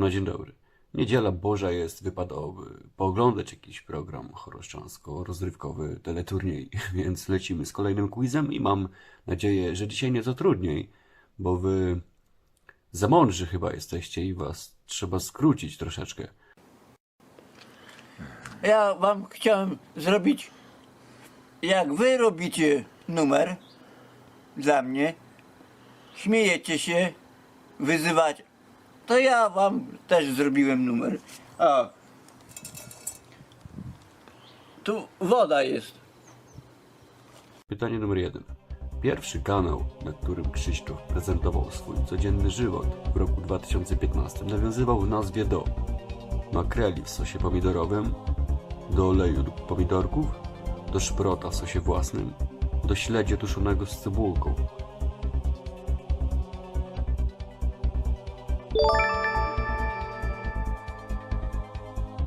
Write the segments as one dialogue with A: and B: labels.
A: No dzień dobry. Niedziela Boża jest, wypadałoby pooglądać jakiś program choroszczansko-rozrywkowy, teleturniej, więc lecimy z kolejnym quizem i mam nadzieję, że dzisiaj nieco trudniej, bo wy za mądrzy chyba jesteście i was trzeba skrócić troszeczkę.
B: Ja wam chciałem zrobić, jak wy robicie numer dla mnie, śmiejecie się, wyzywać, to ja wam też zrobiłem numer. A tu woda jest.
A: Pytanie numer jeden. Pierwszy kanał, na którym Krzysztof prezentował swój codzienny żywot w roku 2015 nawiązywał w nazwie do makreli w sosie pomidorowym, do oleju lub pomidorków, do szprota w sosie własnym, do śledzie tuszonego z cebulką.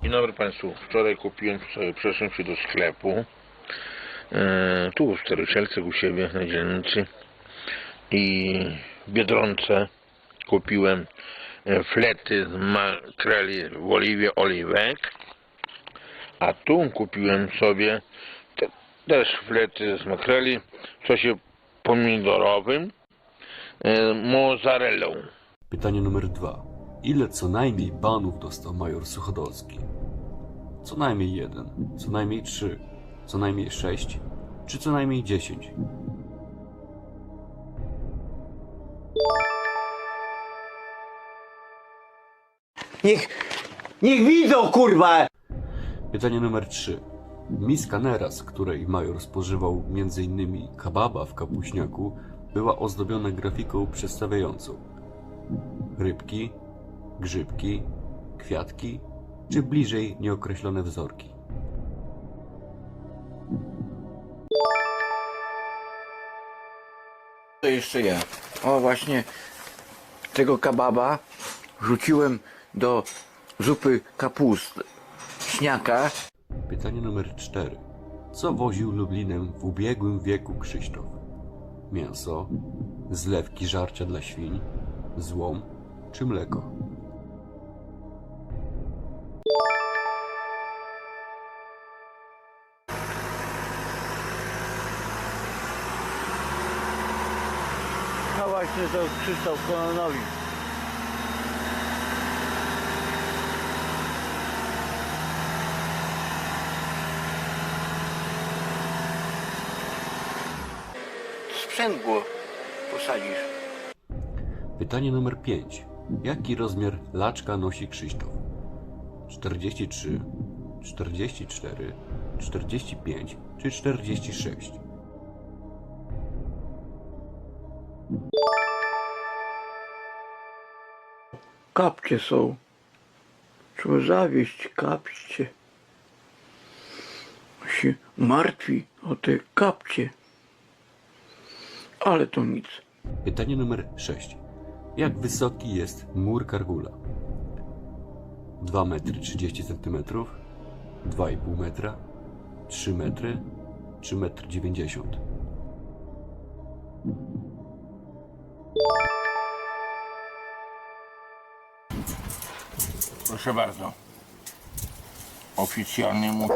C: Dzień dobry Państwu. Wczoraj kupiłem przeszłem się do sklepu. E, tu w Starocielce u siebie na dzielnicy. I w Biedronce kupiłem e, flety z makreli w oliwie oliwek. A tu kupiłem sobie te, też flety z makreli w sosie pomidorowym e, mozzarellą.
A: Pytanie numer dwa. Ile co najmniej banów dostał major Suchodolski? Co najmniej jeden, co najmniej trzy, co najmniej sześć, czy co najmniej dziesięć?
B: Niech, niech widzą kurwa!
A: Pytanie numer 3. Miska Nera, z której major spożywał m.in. kababa w kapuśniaku, była ozdobiona grafiką przedstawiającą rybki, grzybki, kwiatki czy bliżej nieokreślone wzorki.
B: To jeszcze ja. O właśnie tego kababa wrzuciłem do zupy kapust śniaka.
A: Pytanie numer 4. Co woził Lublinem w ubiegłym wieku Krzysztof? Mięso, zlewki żarcia dla świń, złom czy mleko?
B: No właśnie to Krzysztof Kononowi. Sprzęgło posadzisz.
A: Pytanie numer 5. Jaki rozmiar laczka nosi Krzysztof? 43, 44, 45 czy 46?
B: Kapcie są. Trzeba zawieść kapcie. Się martwi o te kapcie. Ale to nic.
A: Pytanie numer 6. Jak wysoki jest mur Kargula? 2 metry 30 cm, 2,5 metra, 3 metry czy 1,90 90?
C: Proszę bardzo. Oficjalnie musi.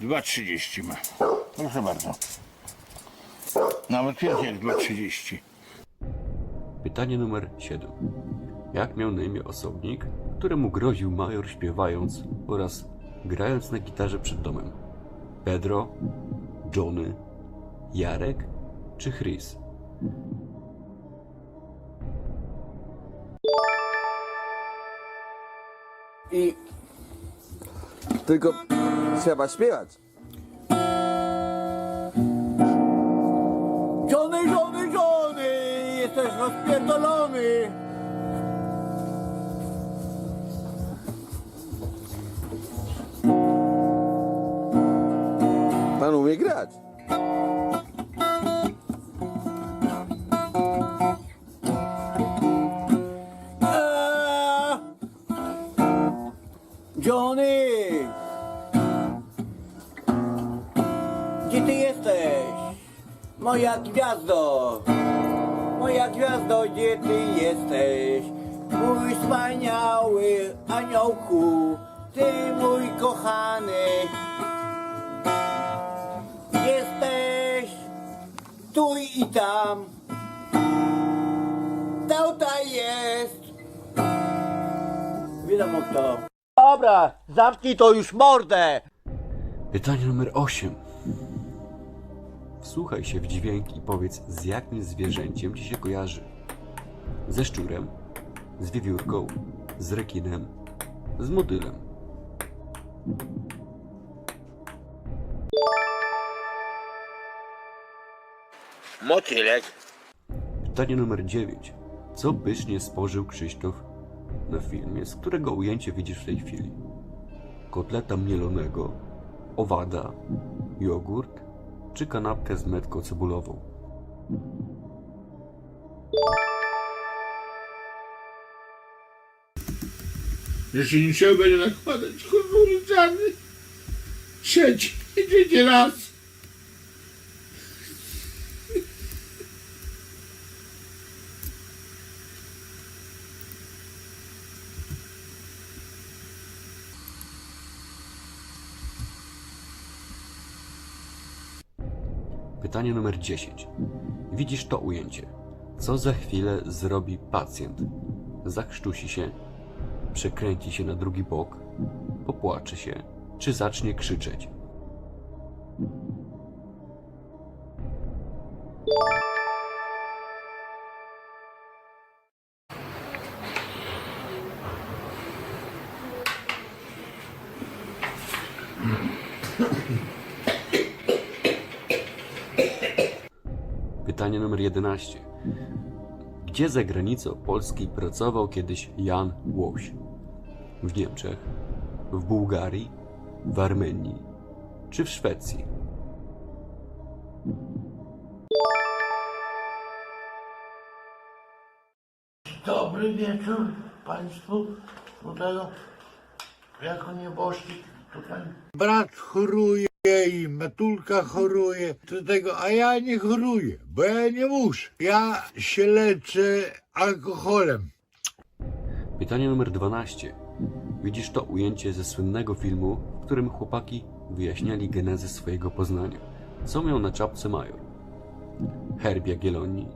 C: 2,30 ma. Proszę bardzo. Nawet więcej jak 2,30.
A: Pytanie numer 7. Jak miał na imię osobnik, któremu groził major śpiewając oraz grając na gitarze przed domem? Pedro, Johnny, Jarek czy Chris?
B: I
D: Tylko trzeba śpiewać.
B: Żony, żony, jesteś rozpierdolony.
D: Pan umie grać.
B: Eee, Johnny! Gdzie ty jesteś? Moja gwiazdo! Gdzie ty jesteś? Mój smak aniołku, ty mój kochany. Jesteś tu i tam. Tutaj jest. Wiadomo kto. Dobra, zamknij to już mordę.
A: Pytanie numer 8. Wsłuchaj się w dźwięk i powiedz, z jakim zwierzęciem ci się kojarzy. Ze szczurem, z wiewiórką, z rekinem, z motylem.
C: Motylek.
A: Pytanie numer 9. Co pysznie spożył Krzysztof na filmie, z którego ujęcie widzisz w tej chwili? Kotleta mielonego, owada, jogurt czy kanapkę z metką cebulową?
E: Że się niczego będzie nakładać uliczany. Trzeci, trzeci raz.
A: Pytanie numer 10. Widzisz to ujęcie. Co za chwilę zrobi pacjent? Zachrztusi się, przekręci się na drugi bok, popłacze się, czy zacznie krzyczeć? Pytanie numer 11. Gdzie za granicą Polski pracował kiedyś Jan Łoś? W Niemczech, w Bułgarii, w Armenii czy w Szwecji?
E: Dobry wieczór Państwu. Tutaj jako nieboszczyk tutaj. Brat choruje i Matulka choruje. Do tego, a ja nie choruję, bo ja nie muszę. Ja się leczę alkoholem.
A: Pytanie numer 12. Widzisz to ujęcie ze słynnego filmu, w którym chłopaki wyjaśniali genezę swojego poznania. Co miał na czapce major? Herb Jagiellonii,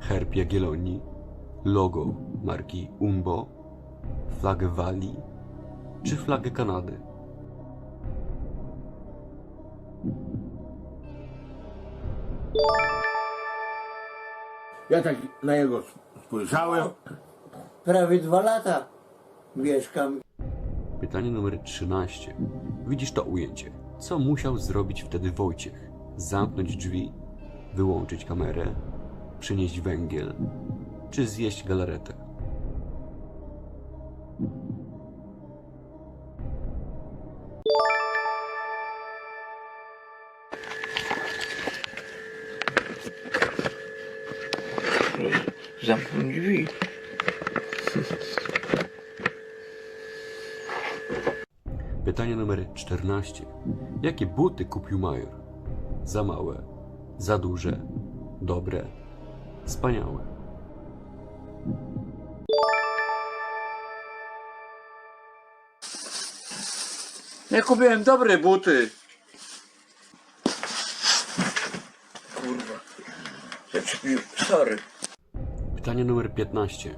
A: herb Jagiellonii, logo marki Umbo, flagę Walii czy flagę Kanady?
E: Ja tak na jego spojrzałem.
B: Prawie dwa lata mieszkam
A: Pytanie numer 13. Widzisz to ujęcie. Co musiał zrobić wtedy Wojciech? Zamknąć drzwi, wyłączyć kamerę, przynieść węgiel, czy zjeść galaretę? 14. Jakie buty kupił major? Za małe, za duże, dobre, wspaniałe.
B: Ja kupiłem dobre buty.
C: Kurwa. Zaczepił. Sorry.
A: Pytanie numer 15.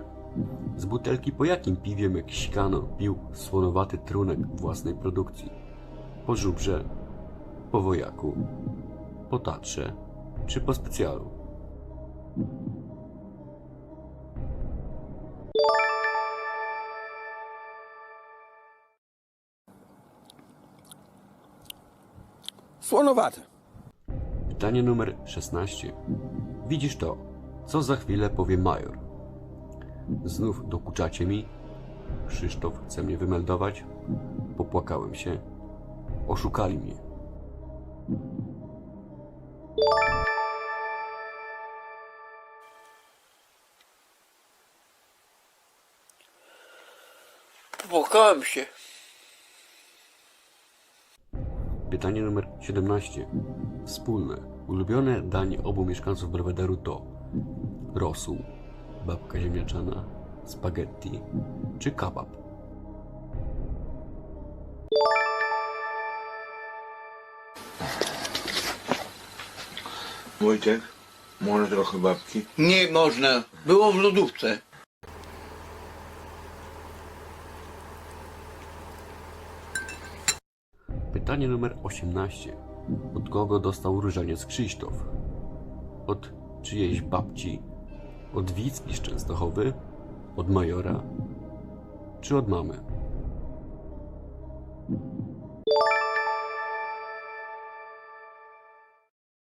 A: Z butelki po jakim piwie Meksikano pił słonowaty trunek własnej produkcji? Po żubrze, po wojaku, po tatrze czy po specjalu?
D: Słonowate.
A: Pytanie numer 16. Widzisz to. Co za chwilę powie major? Znów dokuczacie mi? Krzysztof chce mnie wymeldować? Popłakałem się. Oszukali mnie.
B: Popłakałem się.
A: Pytanie numer 17. Wspólne, ulubione danie obu mieszkańców Belwederu to rosół, babka ziemniaczana, spaghetti czy kebab.
C: Wojtek, może trochę babki?
E: Nie można. Było w lodówce.
A: Pytanie numer 18. Od kogo dostał różaniec Krzysztof? Od czyjejś babci? Od Wicki z Częstochowy? Od majora? Czy od mamy?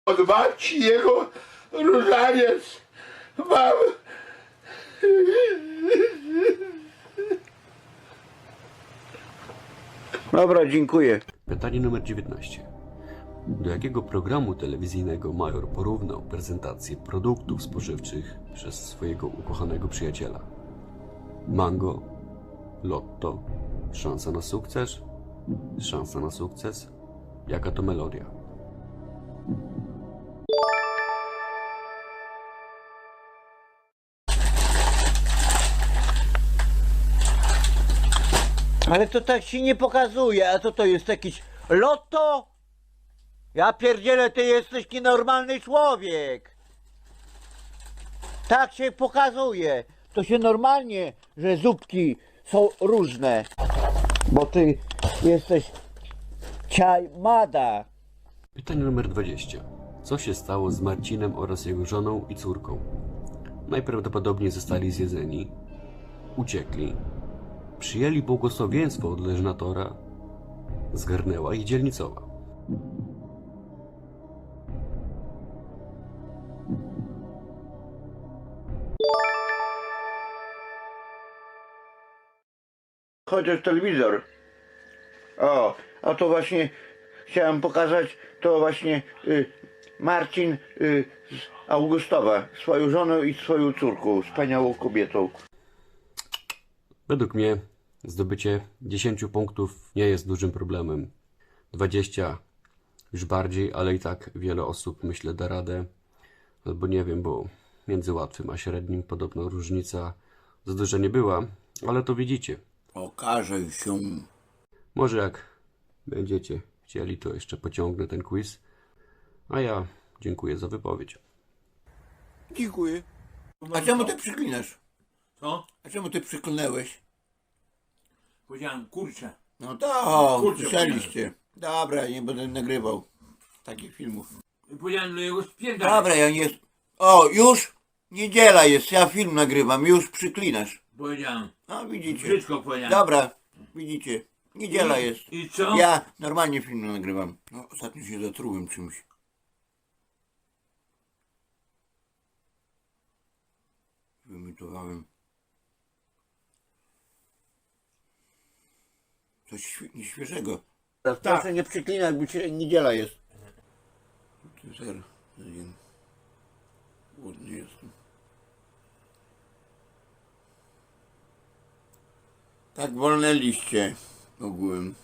E: Od babci jego różaniec mam.
B: Dobra, dziękuję.
A: Pytanie numer 19. Do jakiego programu telewizyjnego Major porównał prezentację produktów spożywczych przez swojego ukochanego przyjaciela? Mango, Lotto, Szansa na sukces, Szansa na sukces, jaka to melodia?
B: Ale to tak się nie pokazuje, a co to jest jakiś lotto? Ja pierdzielę, ty jesteś nienormalny człowiek. Tak się pokazuje. To się normalnie, że zupki są różne. Bo ty jesteś ciajmada.
A: Pytanie numer 20. Co się stało z Marcinem oraz jego żoną i córką? Najprawdopodobniej zostali zjedzeni, uciekli, przyjęli błogosławieństwo od leżnatora, zgarnęła ich dzielnicowa.
B: Chociaż telewizor. O, a to właśnie chciałem pokazać, to właśnie y, Marcin y, z Augustowa, swoją żoną i swoją córką, wspaniałą kobietą.
A: Według mnie zdobycie 10 punktów nie jest dużym problemem. 20 już bardziej, ale i tak wiele osób myślę da radę. Albo nie wiem, bo między łatwym a średnim podobno różnica za duża nie była, ale to widzicie.
E: Okaże się.
A: Może jak będziecie chcieli, to jeszcze pociągnę ten quiz. A ja dziękuję za wypowiedź.
D: Dziękuję.
E: A czemu ty przyklinasz?
F: Co?
E: A czemu ty przyklnęłeś?
F: Powiedziałem, kurczę.
E: No to,
F: Kurczę,
E: słyszeliście. Dobra, nie będę nagrywał takich filmów.
F: Powiedziałem do jego.
E: Dobra, ja nie... O, już? Niedziela jest, ja film nagrywam, już przyklinasz.
F: Powiedziałem.
E: A widzicie.
F: Brzydko powiedziałem.
E: Dobra, widzicie. Niedziela
F: I-
E: jest.
F: I co?
E: Ja normalnie film nagrywam. No, ostatnio się zatrułem czymś. Wymytowałem. Coś świe- nieświeżego.
B: Proszę nie przyklinać, bo dzisiaj niedziela jest.
E: Tu Ser zjem. Głodny jestem. Tak wolnęliście ogółem.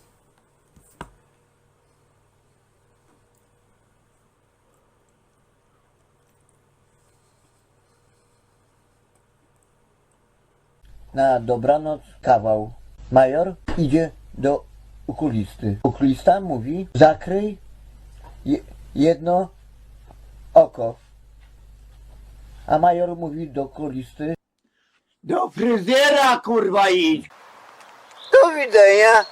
B: Na dobranoc kawał. Major idzie do okulisty. Okulista mówi, zakryj je, jedno oko. A major mówi do okulisty, do fryzjera kurwa idź. Do widzenia.